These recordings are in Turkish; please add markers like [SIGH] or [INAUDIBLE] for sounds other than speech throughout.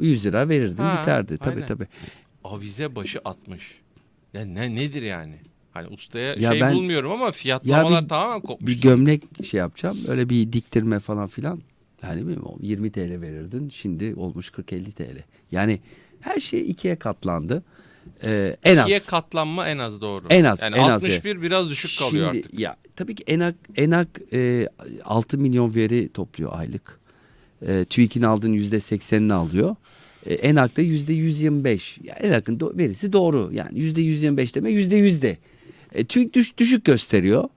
100 lira verirdin Ha, biterdi. Tabii aynen. tabii. Avize başı 60. Ya ne nedir yani? Hani ustaya Ya şey ben- bulmuyorum ama fiyatlamalar bir- tamamen kopmuş. Bir gömlek şey yapacağım. Öyle bir diktirme falan filan. Yani bilmiyorum 20 TL verirdin. Şimdi olmuş 40-50 TL. Yani her şey ikiye katlandı. Ee, en az. İkiye katlanma en az doğru. En az, Yani en az 61 biraz düşük kalıyor Şimdi, artık. Ya tabii ki Enak Enak e, 6 milyon veri topluyor aylık. E, TÜİK'in aldığının %80'ini alıyor. E, Enak da %125. Ya Enak'ın do- verisi doğru. Yani %125 deme %100 de. E, TÜİK düş, düşük gösteriyor.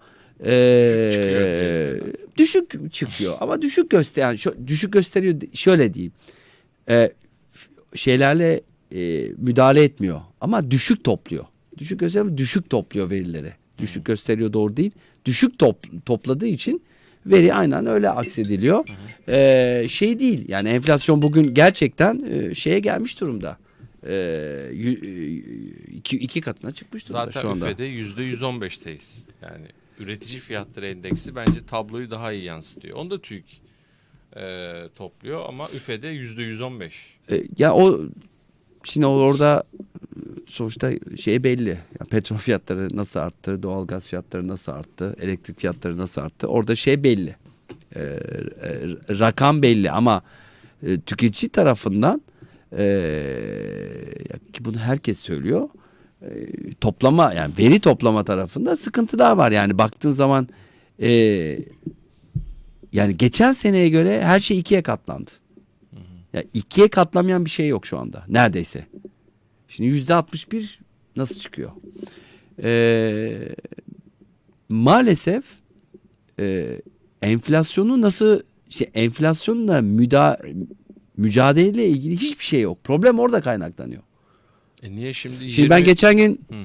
E, düşük çıkıyor ama düşük göster yani şu, düşük gösteriyor şöyle diyeyim. E, şeylerle e, müdahale etmiyor ama düşük topluyor. Düşük gösteriyor düşük topluyor verileri. Düşük gösteriyor doğru değil. Düşük top, topladığı için veri aynen öyle aksediliyor. E, şey değil yani enflasyon bugün gerçekten e, şeye gelmiş durumda. E, yü- e, iki, iki katına çıkmış durumda Zaten şu anda. üfede %115'teyiz. Yani üretici fiyatları endeksi bence tabloyu daha iyi yansıtıyor. Onu da TÜİK e, topluyor ama üfede %115. E, ya o şimdi orada sonuçta şey belli. Ya petrol [LAUGHS] fiyatları nasıl arttı, doğalgaz fiyatları nasıl arttı, elektrik fiyatları nasıl arttı. Orada şey belli. E, e, rakam belli ama e, tüketici tarafından e, ki bunu herkes söylüyor. E, toplama yani veri toplama tarafında sıkıntılar var. Yani baktığın zaman e, yani geçen seneye göre her şey ikiye katlandı. Ya ikiye katlamayan bir şey yok şu anda. Neredeyse. Şimdi yüzde 61 nasıl çıkıyor? Ee, maalesef e, enflasyonu nasıl şey enflasyonla müda, mücadeleyle ilgili hiçbir şey yok. Problem orada kaynaklanıyor. E niye şimdi Şimdi ben 20 geçen gün Hı.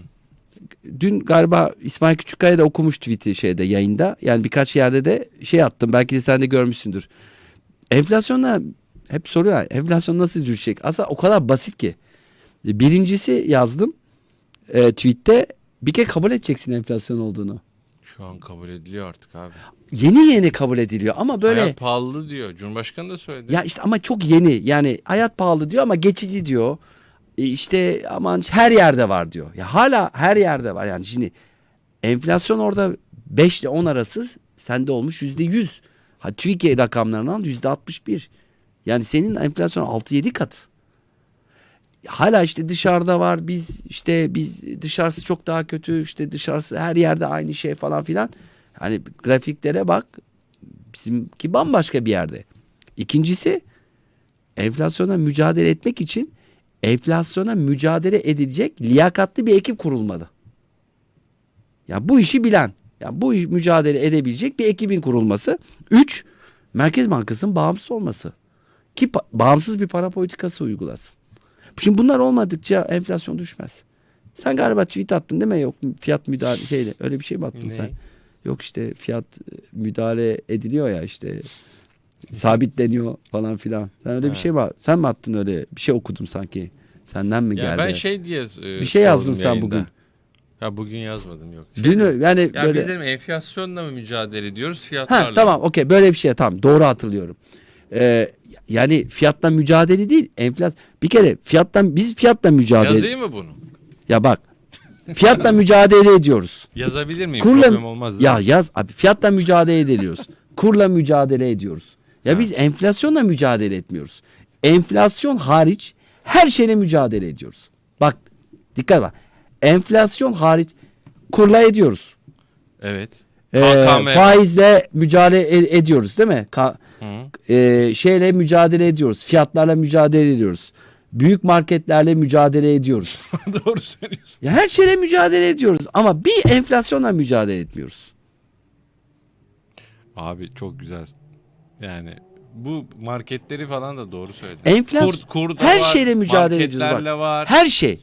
dün galiba İsmail Küçükkaya da okumuş tweet'i şeyde yayında. Yani birkaç yerde de şey attım. Belki de sen de görmüşsündür. Enflasyonla hep soruyor. Enflasyon nasıl düşecek? Aslında o kadar basit ki. Birincisi yazdım e, tweette bir kere kabul edeceksin enflasyon olduğunu. şu an kabul ediliyor artık abi. Yeni yeni kabul ediliyor ama böyle Hayat pahalı diyor. Cumhurbaşkanı da söyledi. ya işte ama çok yeni yani hayat pahalı diyor ama geçici diyor. E işte aman her yerde var diyor. Ya hala her yerde var yani şimdi enflasyon orada 5 ile 10 arası sende olmuş yüzde 100. Ha TÜİK rakamlarını al yüzde 61. Yani senin enflasyon 6-7 kat. Hala işte dışarıda var biz işte biz dışarısı çok daha kötü işte dışarısı her yerde aynı şey falan filan. Hani grafiklere bak bizimki bambaşka bir yerde. İkincisi enflasyona mücadele etmek için enflasyona mücadele edilecek liyakatlı bir ekip kurulmalı. Ya bu işi bilen, ya bu iş mücadele edebilecek bir ekibin kurulması. Üç, Merkez Bankası'nın bağımsız olması. Ki bağımsız bir para politikası uygulasın. Şimdi bunlar olmadıkça enflasyon düşmez. Sen galiba tweet attın değil mi? Yok fiyat müdahale şeyle öyle bir şey mi attın Ne? sen? Yok işte fiyat e, müdahale ediliyor ya işte sabitleniyor falan filan. Sen öyle bir Evet. şey mi? Sen mi attın öyle? Bir şey okudum sanki. Senden mi ya geldi? ben şey diye e, Bir şey yazdın sen yayında. bugün. Ya bugün yazmadım yok. Dün yani Ya böyle biz dedim enflasyonla mı mücadele ediyoruz fiyatlarla? Ha tamam okey böyle bir şey tamam doğru hatırlıyorum. Ee, yani fiyatla mücadele değil enflasyon. Bir kere fiyattan biz fiyatla mücadele Yazayım mı bunu? Ya bak fiyatla [LAUGHS] mücadele ediyoruz. Yazabilir miyim? Kurla Problem olmaz ya yaz abi fiyatla mücadele ediyoruz. Kurla mücadele ediyoruz. Ya Ha. biz enflasyonla mücadele etmiyoruz. Enflasyon hariç her şeyle mücadele ediyoruz. Bak dikkat bak. Enflasyon hariç kurla ediyoruz. Evet. KKM. faizle mücadele e- ediyoruz değil mi? Ka- Hı. e, şeyle mücadele ediyoruz. Fiyatlarla mücadele ediyoruz. Büyük marketlerle mücadele ediyoruz. [LAUGHS] Doğru söylüyorsun. Ya her şeyle mücadele ediyoruz ama bir enflasyonla mücadele etmiyoruz. Abi çok güzel. Yani bu marketleri falan da doğru söyledin. Enflasyon Kur, kur her var, şeyle mücadele ediyoruz bak. var. Her şey.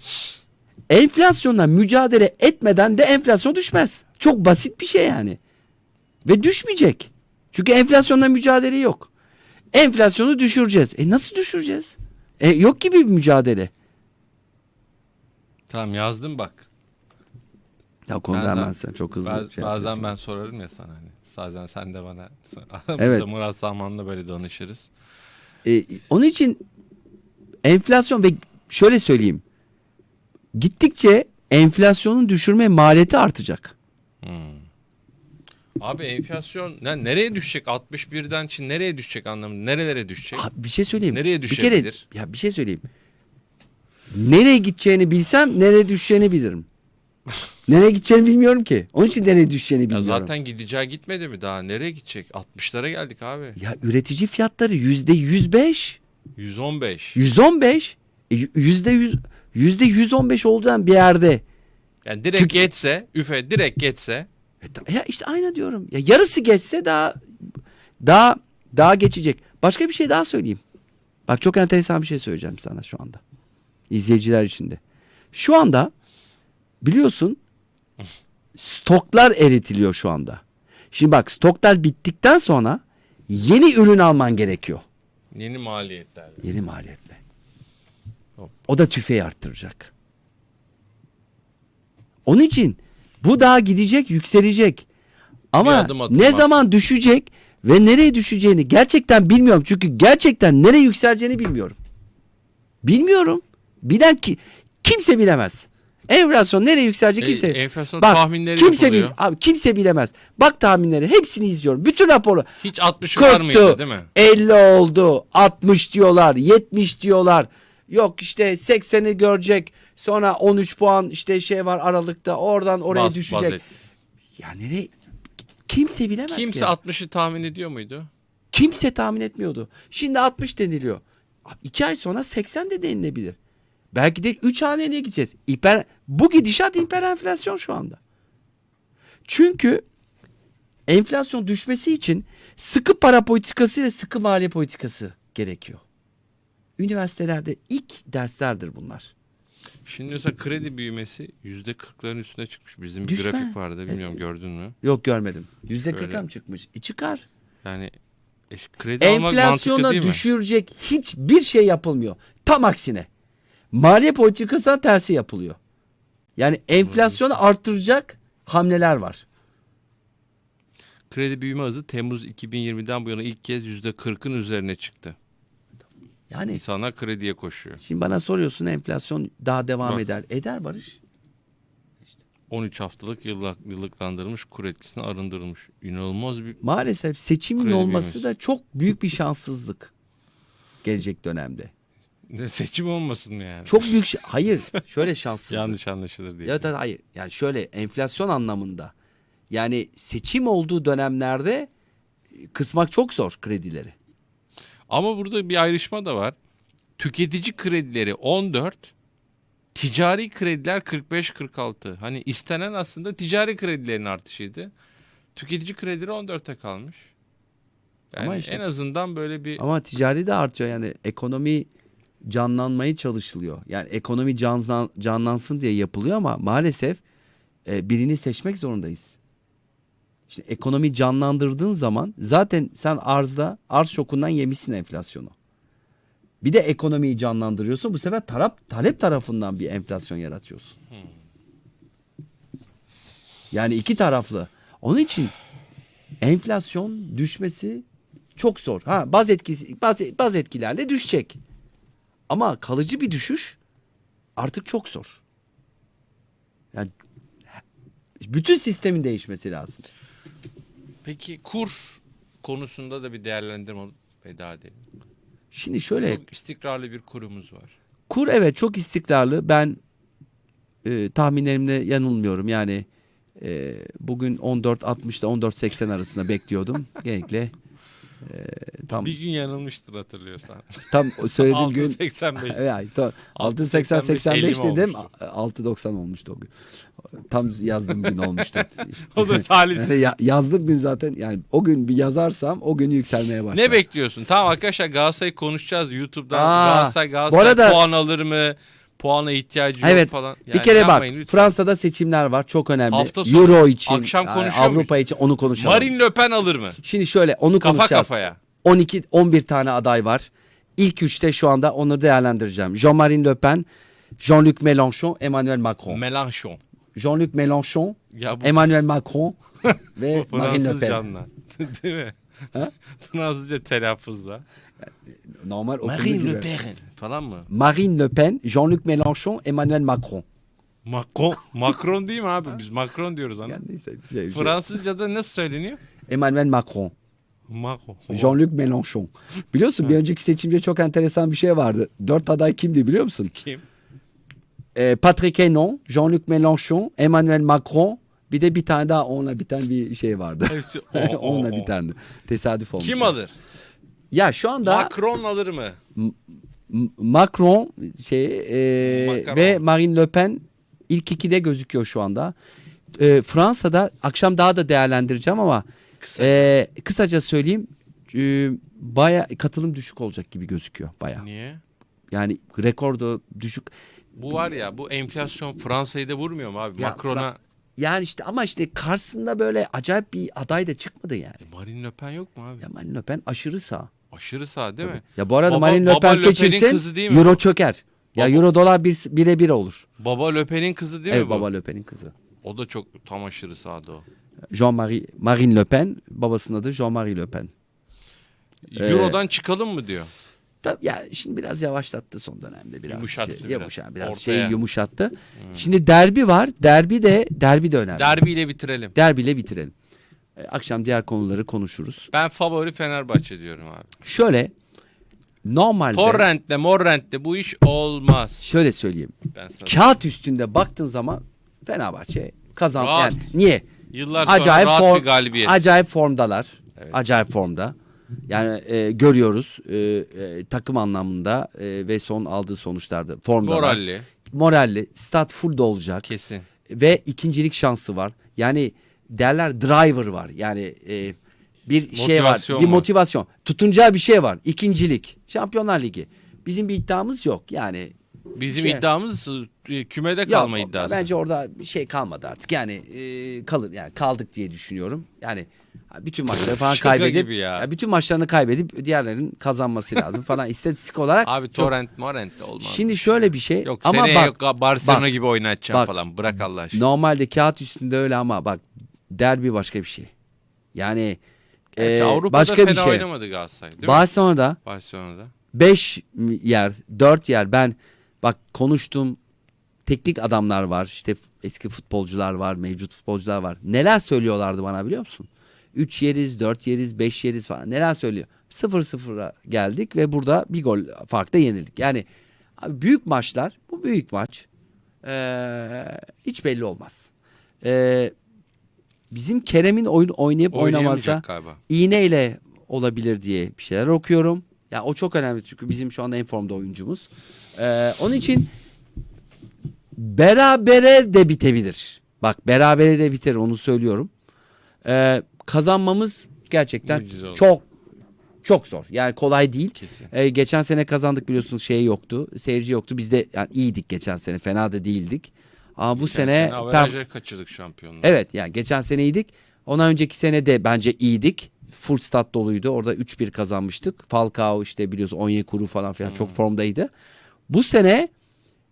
Enflasyonla mücadele etmeden de enflasyon düşmez. Çok basit bir şey yani. Ve düşmeyecek. Çünkü enflasyonla mücadele yok. Enflasyonu düşüreceğiz. E nasıl düşüreceğiz? E yok gibi bir mücadele. Tamam yazdım bak. Ya konuda hemen sen çok hızlı Baz- şey bazen yapıyorsun. ben sorarım ya sana hani. Bazen sen de bana. [LAUGHS] Evet. Murat Saman'la böyle danışırız. E, onun için enflasyon ve şöyle söyleyeyim. Gittikçe enflasyonun düşürme maliyeti artacak. Abi enflasyon ne, nereye düşecek? 61'den Çin nereye düşecek anlamında? Nerelere düşecek? Abi bir şey söyleyeyim. Nereye Bir kere düşebilir? ya bir şey söyleyeyim. Nereye gideceğini bilsem nereye düşeceğini bilirim. [LAUGHS] nereye gideceğini bilmiyorum ki. Onun için nereye düşeceğini Ya bilmiyorum. zaten gideceği gitmedi mi daha? Nereye gidecek? 60'lara geldik abi. Ya üretici fiyatları yüzde yüz beş, 115. yüz on beş, e, yüzde yüz, yüzde yüz on beş olduğun bir yerde. Yani direkt Tük- geçse, üfe direkt geçse Ya işte aynı diyorum. Ya yarısı geçse daha daha daha geçecek. Başka bir şey daha söyleyeyim. Bak çok enteresan bir şey söyleyeceğim sana şu anda. İzleyiciler için de. Şu anda biliyorsun stoklar eritiliyor şu anda. Şimdi bak stoklar bittikten sonra yeni ürün alman gerekiyor. yeni maliyetler. Yeni maliyetle. O da tüfeği arttıracak. Onun için bu daha gidecek, yükselecek. Ama ne zaman düşecek ve nereye düşeceğini gerçekten bilmiyorum. Çünkü gerçekten nereye yükseleceğini bilmiyorum. Bilmiyorum. Bilen ki kimse bilemez. Enflasyon nereye yükselecek E, kimse. enflasyon Bak tahminleri kimse bil, yapılıyor. abi kimse bilemez. Bak tahminleri hepsini izliyorum. Bütün raporu. Hiç 60 var mıydı 40'tü, değil mi? 50 oldu, 60 diyorlar, 70 diyorlar. Yok işte 80'i görecek. Sonra 13 puan işte şey var aralıkta oradan oraya Baz- baz düşecek. etkisi. Ya nereye kimse bilemez Kimse ki. 60'ı tahmin ediyor muydu? Kimse tahmin etmiyordu. Şimdi 60 deniliyor. 2 ay sonra 80 de denilebilir. Belki de 3 haneliğe gideceğiz. Hiper, bu gidişat hiper enflasyon şu anda. Çünkü enflasyon düşmesi için sıkı para politikası ve sıkı maliye politikası gerekiyor. Üniversitelerde ilk derslerdir bunlar. Şimdi mesela kredi büyümesi %40'ların üstüne çıkmış. Bizim bir Düşme. grafik vardı bilmiyorum gördün mü? Yok görmedim. Yüzde kırka mı çıkmış? E çıkar. Yani e, kredi almak mantıklı Enflasyona değil mi? düşürecek hiçbir şey yapılmıyor. Tam aksine. Maliye politikasına tersi yapılıyor. Yani enflasyonu arttıracak hamleler var. Kredi büyüme hızı Temmuz 2020'den bu yana ilk kez %40'ın üzerine çıktı. Yani İnsanlar krediye koşuyor. şimdi bana soruyorsun enflasyon daha devam Bak. eder. Eder Barış. 13 haftalık yıllık, yıllıklandırılmış kur etkisinden arındırılmış. İnanılmaz bir Maalesef seçimin Kredi olması büyümesi. da çok büyük bir şanssızlık gelecek dönemde. Ne, seçim olmasın mı yani? Çok büyük hayır şöyle şanssızlık. [LAUGHS] Yanlış anlaşılır diye. Ya da hayır. Yani şöyle enflasyon anlamında. Yani seçim olduğu dönemlerde e, kısmak çok zor kredileri. Ama burada bir ayrışma da var. Tüketici kredileri 14, ticari krediler 45-46. Hani istenen aslında ticari kredilerin artışıydı. Tüketici kredileri 14'e kalmış. Yani Ama işte- en azından böyle bir Ama ticari de artıyor yani ekonomi canlanmaya çalışılıyor. Yani ekonomi canlan, canlansın diye yapılıyor ama maalesef e, birini seçmek zorundayız. İşte ekonomi canlandırdığın zaman zaten sen arzda arz şokundan yemişsin enflasyonu. Bir de ekonomiyi canlandırıyorsun. Bu sefer taraf, talep tarafından bir enflasyon yaratıyorsun. Yani iki taraflı. Onun için enflasyon düşmesi çok zor. Ha baz etkisi baz, baz etkilerle düşecek. Ama kalıcı bir düşüş artık çok zor. Yani bütün sistemin değişmesi lazım. Peki kur konusunda da bir değerlendirme veda edelim. Şimdi şöyle Çok istikrarlı bir kurumuz var. kur evet çok istikrarlı. Ben e, tahminlerimde yanılmıyorum. Yani e, bugün 14.60'da 14.80 arasında bekliyordum. [LAUGHS] Genellikle e, tam Bir gün yanılmıştır hatırlıyorsan. tam söylediğim gün 6.85. Yani, ta- 6.85 6.80-85 50 dedim. olmuştu. 6.90 olmuştu o gün. Tam yazdığım gün olmuştu. [LAUGHS] o da talihsiz. Ya- yazdığım gün zaten yani o gün bir yazarsam o günü yükselmeye başlar. Ne bekliyorsun? Tamam arkadaşlar Galatasaray'ı konuşacağız YouTube'dan. Aa, Galatasaray Galatasaray bu arada- puan alır mı? Puana ihtiyacı yok Evet. falan. bir Yani kere bak lütfen. Fransa'da seçimler var çok önemli. Hafta sonu, Euro için, akşam yani konuşuyor Avrupa için onu konuşalım. Marine Le Pen alır mı? Şimdi şöyle onu Kafa konuşacağız. kafaya. 12 11 tane aday var. İlk üçte şu anda onu değerlendireceğim. Jean-Marie Le Pen, Jean-Luc Mélenchon, Emmanuel Macron. Mélenchon. Jean-Luc Mélenchon, Ya bu Emmanuel Macron [LAUGHS] ve Marine Le Pen. [LAUGHS] Değil mi? Ha? Fransızca telaffuzla. Normal Marine. Le Pen falan mı? Marine Le Pen, Jean-Luc Mélenchon, Emmanuel Macron. Macron. Macron değil mi abi? Biz Macron diyoruz ana. Yani neyse. Şey, şey. Fransızca'da nasıl söyleniyor? Emmanuel Macron. Macron. Jean-Luc Mélenchon. Biliyorsun bir önceki seçimde çok enteresan bir şey vardı. Dört aday kimdi biliyor musun? Kim? Ee, Patrick Hénon, Jean-Luc Mélenchon, Emmanuel Macron. Bir de bir tane daha onunla biten bir şey vardı. Hepsi o, [LAUGHS] o, onunla o. bitendi. Tesadüf olmuş. Kim alır? Ya şu anda Macron alır mı? Macron şey e, ve Marine Le Pen ilk ikide gözüküyor şu anda. E, Fransa'da akşam daha da değerlendireceğim ama Kısa. e, kısaca söyleyeyim e, baya katılım düşük olacak gibi gözüküyor baya. Niye? Yani rekorda düşük. Bu var ya bu enflasyon Fransa'yı da vurmuyor mu abi? Ya, Macron'a Yani işte ama işte karşısında böyle acayip bir aday da çıkmadı yani. E, Marine Le Pen yok mu abi? Ya Marine Le Pen aşırı sağ. Aşırı sağ değil mi? Ya bu arada Baba- Marine Le baba Pen Le Pen'in seçilsin kızı değil mi euro çöker. Ya Baba- euro dolar bir, bire bir olur. Baba Le Pen'in kızı değil evet mi bu? baba Le Pen'in kızı. O da çok tam aşırı sağda o. Jean-Marie Marine Le Pen babasının adı Jean-Marie Le Pen. Ee, Euro'dan çıkalım mı diyor. Tabii ya şimdi biraz yavaşlattı son dönemde biraz. Yumuşattı şey, biraz. Yumuşa, biraz Ortaya. şeyi yumuşattı. Şimdi derbi var. Derbi de derbi de önemli. Derbiyle bitirelim. Derbiyle bitirelim. Ee, akşam diğer konuları konuşuruz. Ben favori Fenerbahçe diyorum abi. Şöyle normalde Torrent'le Morrent'le bu iş olmaz. şöyle söyleyeyim. Ben sana Kağıt üstünde baktığın zaman Fenerbahçe kazan. Rahat. Yani niye? Yıllar sonra acayip rahat form- bir galibiyet. Acayip formdalar. Evet. Acayip formda. Yani e, görüyoruz e, e, takım anlamında e, ve son aldığı sonuçlarda formdalar. Moralli. Moralli. Stat full da olacak. Kesin. Ve ikincilik şansı var. Yani derler driver var. Yani e, bir şey var. Motivasyon Bir var. motivasyon. Tutunacağı bir şey var. İkincilik. Şampiyonlar Ligi. Bizim bir iddiamız yok. Yani Bizim Şey- iddiamız e, kümede Yok, kalma iddiası. Bence orada bir şey kalmadı artık. Yani e, kalır yani kaldık diye düşünüyorum. Yani bütün maçları falan kaybedip ya. ya bütün maçlarını kaybedip diğerlerinin kazanması lazım falan [LAUGHS] istatistik olarak. Abi çok- Torrent Morrent de olmaz. Şimdi şöyle bir şey Yok ama bak yok Barcelona bak, gibi oynatacağım bak. falan. Bırak Allah aşkına. normalde kağıt üstünde öyle ama bak derbi başka bir şey. Yani Evet, e, Avrupa'da başka fena bir şey. oynamadı Galatasaray değil mi? Barcelona'da Barcelona'da. 5 yer, 4 yer ben bak konuştum teknik adamlar var. işte eski futbolcular var, mevcut futbolcular var. Neler söylüyorlardı bana biliyor musun? 3 yeriz, 4 yeriz, 5 yeriz falan. Neler söylüyor? 0-0'a geldik ve burada bir gol farkla yenildik. Yani abi büyük maçlar, bu büyük maç ee, hiç belli olmaz. Ee, bizim Kerem'in oyun oynayıp oynamazsa galiba. iğneyle olabilir diye bir şeyler okuyorum. Ya o çok önemli çünkü bizim şu anda en formda oyuncumuz. Ee, onun için berabere de bitebilir. Bak berabere de biter onu söylüyorum. Ee, kazanmamız gerçekten çok çok zor. Yani kolay değil. Kesin. Ee, geçen sene kazandık biliyorsunuz şey yoktu. Seyirci yoktu. Biz de yani iyiydik geçen sene. Fena da değildik. Ama bu Geçen sene sene kaçırdık şampiyonluğu. Evet yani geçen sene iyiydik. Ondan önceki sene de bence iyiydik. Full stat doluydu. Orada 3-1 kazanmıştık. Falcao işte biliyorsun Onyekuru falan filan çok formdaydı. Bu sene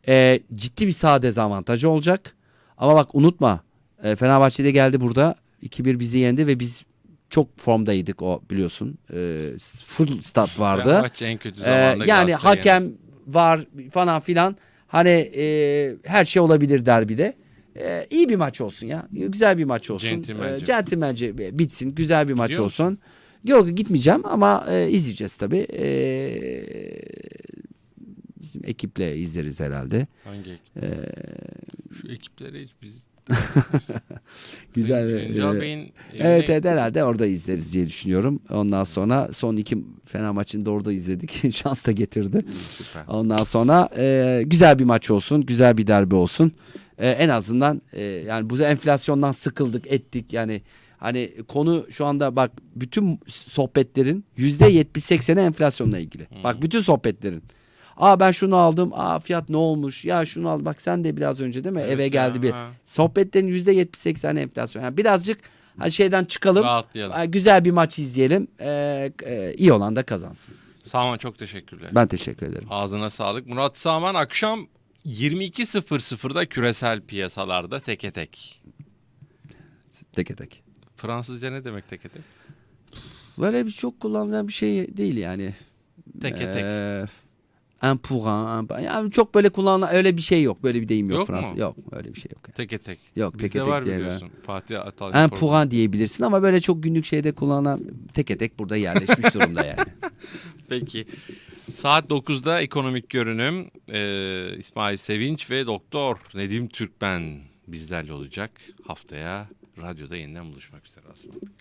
e, ciddi bir saha dezavantajı olacak. Ama bak unutma e, Fenerbahçe'de geldi burada 2-1 bizi yendi ve biz çok formdaydık o biliyorsun. E, full stat vardı. Fenerbahçe en kötü Ee, zamanda yani Galatasaray'ı hakem var falan filan. Hani e, her şey olabilir derbide. E, iyi bir maç olsun ya. Güzel bir maç olsun. Centilmence. E, centilmence bitsin. Güzel bir maç Gidiyor olsun. Yok gitmeyeceğim ama e, izleyeceğiz tabii. E, bizim ekiple izleriz herhalde. Hangi ekip? Ee, Şu ekiplere hiç biz... [LAUGHS] Güzel. Cencal e, Bey'in Evet evet herhalde orada izleriz diye düşünüyorum. Ondan sonra son iki fena maçını da orada izledik. [LAUGHS] Şans da getirdi. Süper. Ondan sonra e, güzel bir maç olsun, güzel bir derbi olsun. E, en azından e, yani bu enflasyondan sıkıldık, ettik. Yani hani konu şu anda bak bütün sohbetlerin yüzde yetmiş sekseni enflasyonla ilgili. Bak bütün sohbetlerin. Aa ben şunu aldım. Aa fiyat ne olmuş? Ya şunu al. Bak sen de biraz önce değil mi? Evet Eve ya, geldi bir. ha. Sohbetlerin yüzde yetmiş sekseni enflasyon. Yani birazcık hani şeyden çıkalım. Rahatlayalım. Aa, güzel bir maç izleyelim. E, e, iyi olan da kazansın. Sağman çok teşekkürler. Ben teşekkür ederim. Ağzına sağlık. Murat Sağman akşam 22.00'da küresel piyasalarda teke tek. Teke tek. Fransızca ne demek teke tek? Böyle bir çok kullanılan bir şey değil yani. Teke tek. Ee, un pour un, un pa- yani çok böyle kullanılan öyle bir şey yok. Böyle bir deyim yok, Yok Fransız. mu? Yok öyle bir şey yok. Teke tek. Yok Bizde teke tek var diye. biliyorsun. Fatih Atal. Un diyebilirsin ama böyle çok günlük şeyde kullanılan teke tek burada yerleşmiş [LAUGHS] durumda yani. Peki. Saat 9'da ekonomik görünüm. Ee, İsmail Sevinç ve Doktor Nedim Türkmen bizlerle olacak. Haftaya radyoda yeniden buluşmak üzere. Asmadık.